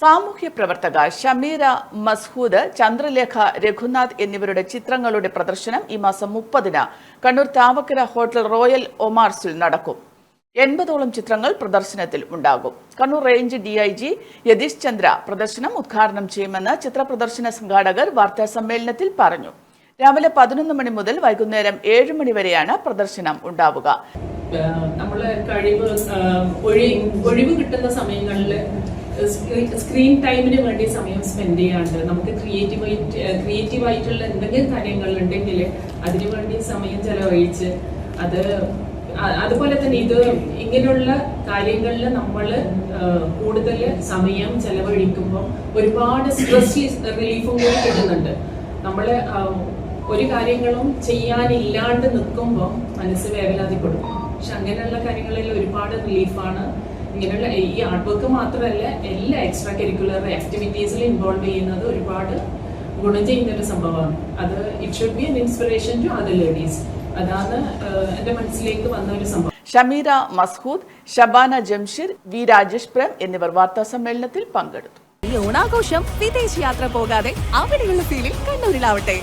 സാമൂഹ്യ പ്രവർത്തക ഷമീര മസ്ഹൂദ് ചന്ദ്രലേഖ രഘുനാഥ് എന്നിവരുടെ ചിത്രങ്ങളുടെ പ്രദർശനം ഈ മാസം മുപ്പതിന് കണ്ണൂർ താവക്കര ഹോട്ടൽ റോയൽ ഒമാർസിൽ നടക്കും. എൺപതോളം ചിത്രങ്ങൾ പ്രദർശനത്തിൽ ഉണ്ടാകും. Kannur range D I G Yatheesh Chandra പ്രദർശനം ഉദ്ഘാടനം ചെയ്യുമെന്ന് ചിത്ര പ്രദർശന സംഘാടകർ വാർത്താ സമ്മേളനത്തിൽ പറഞ്ഞു. രാവിലെ പതിനൊന്ന് മണി മുതൽ വൈകുന്നേരം ഏഴ് മണി വരെയാണ് പ്രദർശനം ഉണ്ടാവുക. നമ്മളെ കഴിവ് ഒഴിവ് കിട്ടുന്ന സമയങ്ങളിൽ സ്ക്രീൻ ടൈമിന് വേണ്ടി സമയം സ്പെൻഡ് ചെയ്യാണ്ട് നമുക്ക് ക്രിയേറ്റീവായിട്ട് ക്രിയേറ്റീവ് ആയിട്ടുള്ള എന്തെങ്കിലും കാര്യങ്ങൾ ഉണ്ടെങ്കിൽ അതിനു വേണ്ടി സമയം ചെലവഴിച്ച് അത് അതുപോലെ തന്നെ ഇത് ഇങ്ങനെയുള്ള കാര്യങ്ങളിൽ നമ്മൾ കൂടുതൽ സമയം ചെലവഴിക്കുമ്പോൾ ഒരുപാട് സ്ട്രെസ് റിലീഫും കൂടി കിട്ടുന്നുണ്ട്. നമ്മൾ ഒരു കാര്യങ്ങളും ചെയ്യാനില്ലാണ്ട് നിൽക്കുമ്പോൾ മനസ്സ് വേവലാതിപ്പെടും പക്ഷെ അങ്ങനെയുള്ള കാര്യങ്ങളിൽ ഒരുപാട് റിലീഫാണ് ഇങ്ങനെയുള്ള ഈ ആർട്ട് വർക്ക് മാത്രമല്ല എല്ലാ എക്സ്ട്രാ കരിക്കുലർ ആക്ടിവിറ്റീസിൽ ഇൻവോൾവ് ചെയ്യുന്നത് ഒരുപാട് ഗുണം ചെയ്യുന്ന ഒരു സംഭവമാണ്. അത് it should be an inspiration to other ladies അതാണ് എന്റെ മനസ്സിലേക്ക് വന്ന ഒരു സംഭവം. ഷമീറ മസ്ഹൂദ് ഷബാന ജംഷിർ വി രാജേഷ് പ്രേം എന്നിവർ വാർത്താ സമ്മേളനത്തിൽ പങ്കെടുത്തു. ഈ ഓണാഘോഷം വിദേശ യാത്ര പോകാതെ അവിടെയുള്ള ഫീലിൽ കണ്ണൂരിലാവട്ടെ.